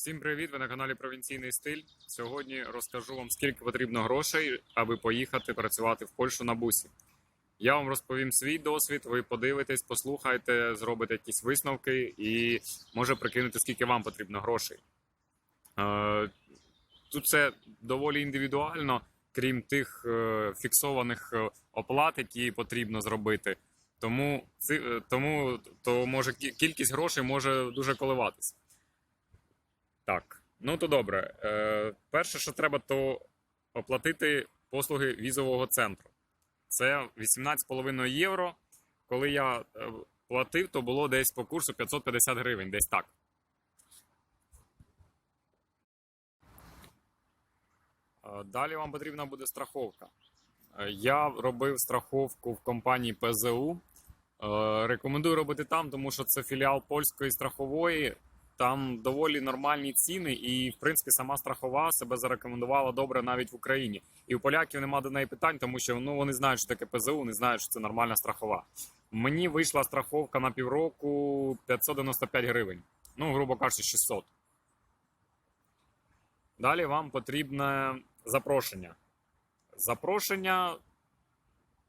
Всім привіт! Ви на каналі Провінційний стиль. Сьогодні розкажу вам, скільки потрібно грошей, аби поїхати працювати в Польщу на бусі. Я вам розповім свій досвід, ви подивитесь, послухайте, зробите якісь висновки і може прикинути, скільки вам потрібно грошей. Е, Тут все доволі індивідуально, крім тих е, фіксованих е, оплат, які потрібно зробити. Тому, тому то може кількість грошей може дуже коливатися. Так, ну то добре. Е, перше, що треба, то оплатити послуги візового центру. Це 18,5 євро. Коли я е, платив, то було десь по курсу 550 гривень, десь так. Е, Далі вам потрібна буде страховка. Е, Я робив страховку в компанії ПЗУ. Рекомендую робити там, тому що це філіал польської страхової. Там доволі нормальні ціни, і в принципі сама страхова себе зарекомендувала добре навіть в Україні. І у поляків нема до неї питань, тому що ну вони знають, що таке ПЗУ, не знають, що це нормальна страхова. Мені вийшла страховка на півроку 595 гривень. Ну, грубо кажучи, 600. Далі вам потрібне запрошення. Запрошення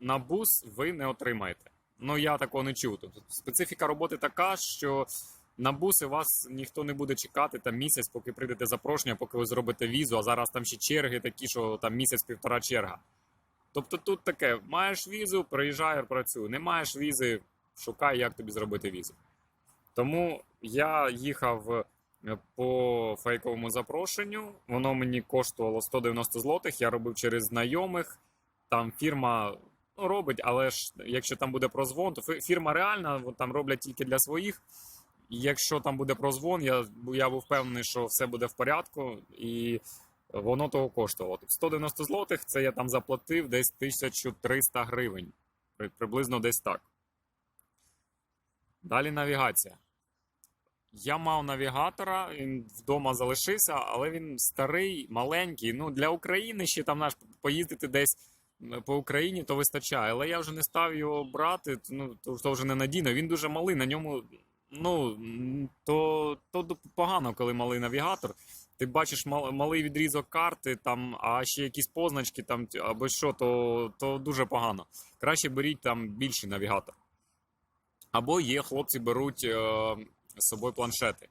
на бус ви не отримаєте. Ну, я такого не чув. Тобто специфіка роботи така, що на буси вас ніхто не буде чекати там місяць, поки прийдете запрошення, поки ви зробите візу, а зараз там ще черги такі, що там місяць-півтора черга. Тобто тут таке: маєш візу, приїжджай, працюй. Не маєш візи, шукай, як тобі зробити візу. Тому я їхав е, по фейковому запрошенню. Воно мені коштувало 190 злотих. Я робив через знайомих. Там фірма ну, робить, але ж якщо там буде прозвон, то фірма реальна, там роблять тільки для своїх. Якщо там буде прозвон, я, я був впевнений, що все буде в порядку, і воно того коштувало. Тобто 190 злотих це я там заплатив десь 1300 гривень. Приблизно десь так. Далі навігація. Я мав навігатора, він вдома залишився, але він старий, маленький. Ну, для України ще там наш поїздити десь по Україні, то вистачає. Але я вже не став його брати, ну, то, вже не надійно. Він дуже малий, на ньому ну, то, то погано, коли малий навігатор. Ти бачиш малий відрізок карти, там, а ще якісь позначки там, або що, то, то дуже погано. Краще беріть там більший навігатор. Або є хлопці беруть е, з собою планшети.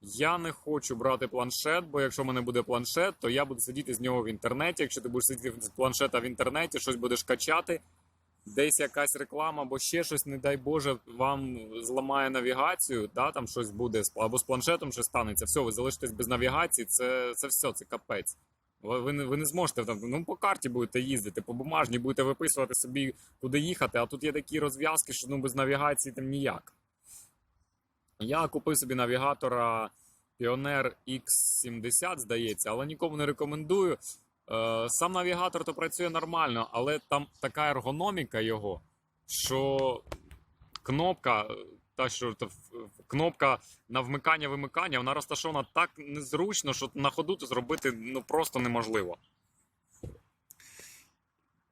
Я не хочу брати планшет, бо якщо в мене буде планшет, то я буду сидіти з нього в інтернеті. Якщо ти будеш сидіти з планшета в інтернеті, щось будеш качати, десь якась реклама, або ще щось, не дай Боже, вам зламає навігацію, да, там щось буде, або з планшетом щось станеться. Все, ви залишитесь без навігації, це, це все, це капець. Ви, не, ви не зможете там, ну по карті будете їздити, по бумажні будете виписувати собі, куди їхати, а тут є такі розв'язки, що ну без навігації там ніяк. Я купив собі навігатора Pioneer X70, здається, але нікому не рекомендую. Е, Сам навігатор то працює нормально, але там така ергономіка його, що кнопка, та що кнопка на вмикання-вимикання, вона розташована так незручно, що на ходу то зробити ну, просто неможливо.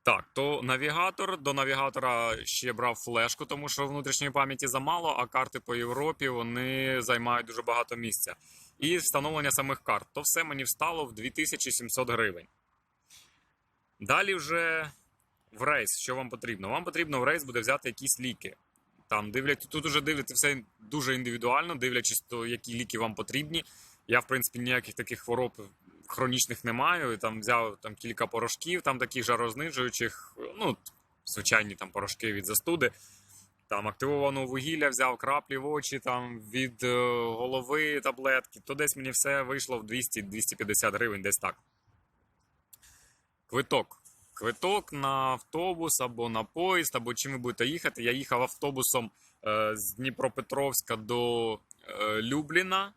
Так, то навігатор. До навігатора ще брав флешку, тому що внутрішньої пам'яті замало, а карти по Європі вони займають дуже багато місця. І встановлення самих карт. То все мені встало в 2700 гривень. Далі вже в рейс. Що вам потрібно? Вам потрібно в рейс буде взяти якісь ліки. Там дивлять, тут уже дивляться все дуже індивідуально, дивлячись, то які ліки вам потрібні. Я, в принципі, ніяких таких хвороб хронічних не маю. Там взяв там кілька порошків, там таких жарознижуючих, ну, звичайні там порошки від застуди. Там активованого вугілля взяв, краплі в очі, там від е, голови таблетки. То десь мені все вийшло в 200-250 гривень, десь так. Квиток. Квиток на автобус або на поїзд, або чим ви будете їхати. Я їхав автобусом е, з Дніпропетровська до е, Любліна.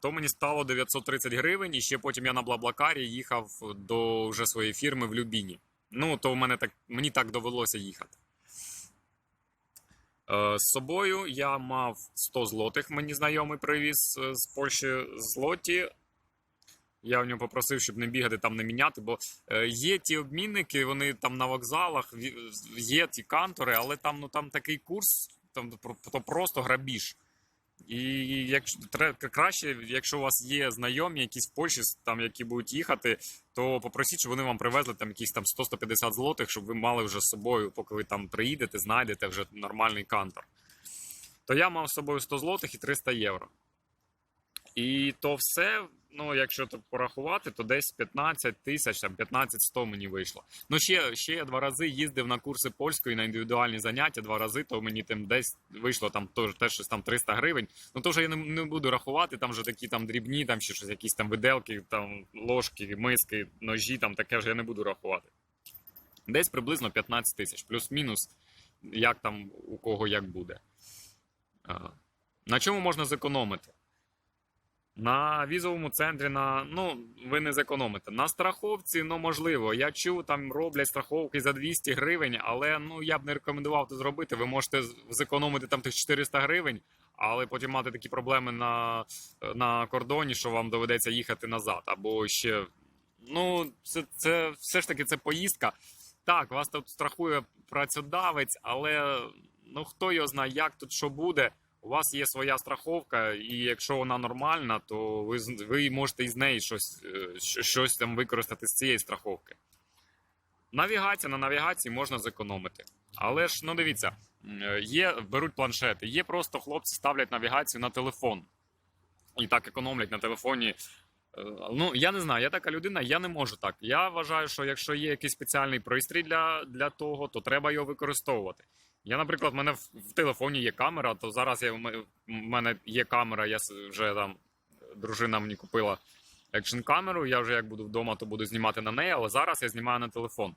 То мені стало 930 гривень, і ще потім я на Блаблакарі їхав до вже своєї фірми в Любіні. Ну, то в мене так, мені так довелося їхати. Е, З собою я мав 100 злотих, мені знайомий привіз з Польщі злоті. Я в нього попросив, щоб не бігати там не міняти, бо е, є ті обмінники, вони там на вокзалах, є ті кантори, але там, ну, там такий курс, там то просто грабіж. І якщо тре- краще, якщо у вас є знайомі, якісь в Польщі, там, які будуть їхати, то попросіть, щоб вони вам привезли там якісь там 100-150 злотих, щоб ви мали вже з собою, поки ви там приїдете, знайдете вже нормальний кантор. То я мав з собою 100 злотих і 300 євро. І то все, ну, якщо то порахувати, то десь 15 тисяч, там 15-100 мені вийшло. Ну, ще, ще я два рази їздив на курси польської на індивідуальні заняття, два рази, то мені там десь вийшло там теж, теж щось там 300 гривень. Ну, то вже я не, не буду рахувати, там вже такі там дрібні, там ще щось, якісь там виделки, там ложки, миски, ножі, там таке вже я не буду рахувати. Десь приблизно 15 тисяч, плюс-мінус, як там у кого як буде. На чому можна зекономити? На візовому центрі на ну ви не зекономите. На страховці, ну можливо. Я чув, там роблять страховки за 200 гривень, але ну я б не рекомендував це зробити. Ви можете зекономити там тих 400 гривень, але потім мати такі проблеми на, на кордоні, що вам доведеться їхати назад. Або ще ну це, це все ж таки це поїздка. Так, вас тут страхує працедавець, але ну хто його знає, як тут що буде. У вас є своя страховка, і якщо вона нормальна, то ви, ви можете із неї щось, е, щось там використати з цієї страховки. Навігація на навігації можна зекономити. Але ж, ну дивіться, е, є, беруть планшети, є просто хлопці ставлять навігацію на телефон. І так економлять на телефоні. Е, Ну, я не знаю, я така людина, я не можу так. Я вважаю, що якщо є якийсь спеціальний пристрій для, для того, то треба його використовувати. Я, наприклад, в мене в, телефоні є камера, то зараз я, в мене є камера, я вже там дружина мені купила екшн камеру. Я вже як буду вдома, то буду знімати на неї, але зараз я знімаю на телефон.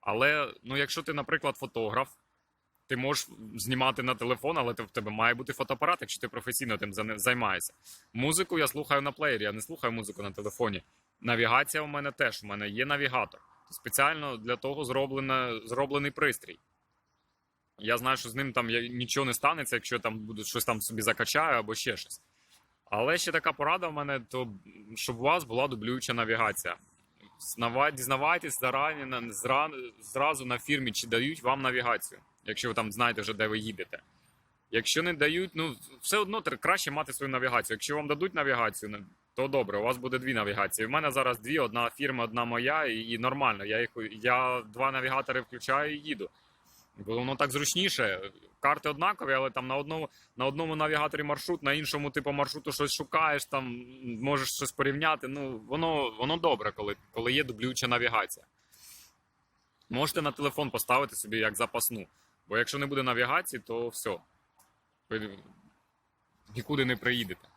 Але ну, якщо ти, наприклад, фотограф, ти можеш знімати на телефон, але ти- в тебе має бути фотоапарат, якщо ти професійно тим займаєшся. Музику я слухаю на плеєрі, я не слухаю музику на телефоні. Навігація у мене теж. У мене є навігатор. Спеціально для того зроблена, зроблений пристрій. Я знаю, що з ним там нічого не станеться, якщо там буду щось там собі закачаю або ще щось. Але ще така порада в мене, то щоб у вас була дублююча навігація. Дізнавайтесь зарані, зразу на фірмі, чи дають вам навігацію, якщо ви там знаєте вже, де ви їдете. Якщо не дають, ну все одно краще мати свою навігацію. Якщо вам дадуть навігацію, ну, то добре, у вас буде дві навігації. У мене зараз дві: одна фірма, одна моя, і нормально. Я їх я два навігатори включаю і їду. Бо воно так зручніше. Карти однакові, але там на одному, на одному навігаторі маршрут, на іншому типу маршруту щось шукаєш, там можеш щось порівняти. Ну, воно, воно добре, коли, коли є дублююча навігація. Можете на телефон поставити собі як запасну. Бо якщо не буде навігації, то все. Ви нікуди не приїдете.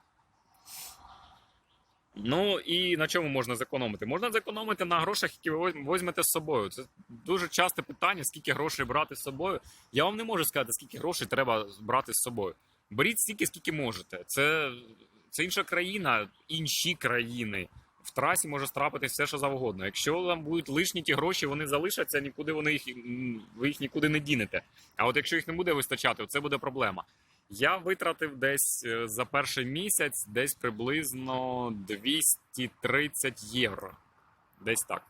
Ну і на чому можна зекономити? Можна зекономити на грошах, які ви візьмете з собою. Це дуже часте питання, скільки грошей брати з собою. Я вам не можу сказати, скільки грошей треба брати з собою. Беріть стільки, скільки можете. Це, це інша країна, інші країни. В трасі може страпитись все, що завгодно. Якщо вам будуть лишні ті гроші, вони залишаться, нікуди вони їх ви їх нікуди не дінете. А от якщо їх не буде вистачати, це буде проблема. Я витратив десь е, за перший місяць десь приблизно 230 євро. Десь так.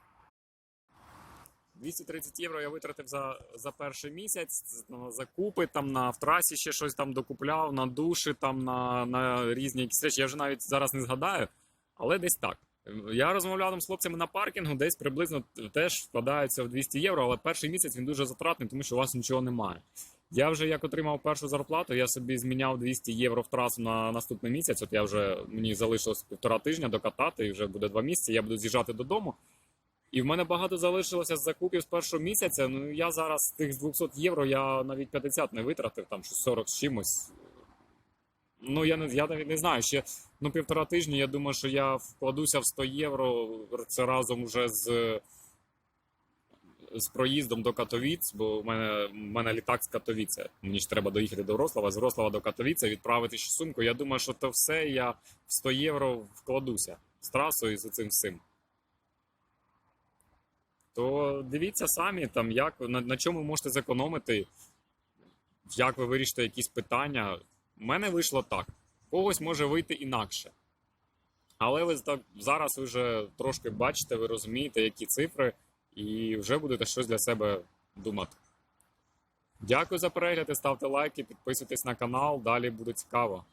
230 євро я витратив за, за перший місяць на закупи, там на в трасі ще щось там докупляв, на душі, там на, на різні якісь речі. Я вже навіть зараз не згадаю, але десь так. Я розмовляв там з хлопцями на паркінгу, десь приблизно теж вкладається в 200 євро, але перший місяць він дуже затратний, тому що у вас нічого немає. Я вже як отримав першу зарплату, я собі зміняв 200 євро в трасу на наступний місяць. От я вже мені залишилось півтора тижня докатати, і вже буде два місяці. Я буду з'їжджати додому. І в мене багато залишилося з закупів з першого місяця. Ну я зараз з тих з 200 євро я навіть 50 не витратив, там щось 40 з чимось. Ну я не я не знаю. Ще ну півтора тижні. Я думаю, що я вкладуся в 100 євро. Це разом вже з з проїздом до Катовіць, бо в мене, в мене літак з Катовіця. Мені ж треба доїхати до Врослава, з Врослава до Катовіця, відправити ще сумку. Я думаю, що то все я в 100 євро вкладуся з трасою і з цим всім. То дивіться самі, там, як, на, на чому можете зекономити, як ви вирішите якісь питання. У мене вийшло так. Когось може вийти інакше. Але ви так, зараз ви вже трошки бачите, ви розумієте, які цифри, і вже будете щось для себе думати. Дякую за перегляд, ставте лайки, підписуйтесь на канал, далі буде цікаво.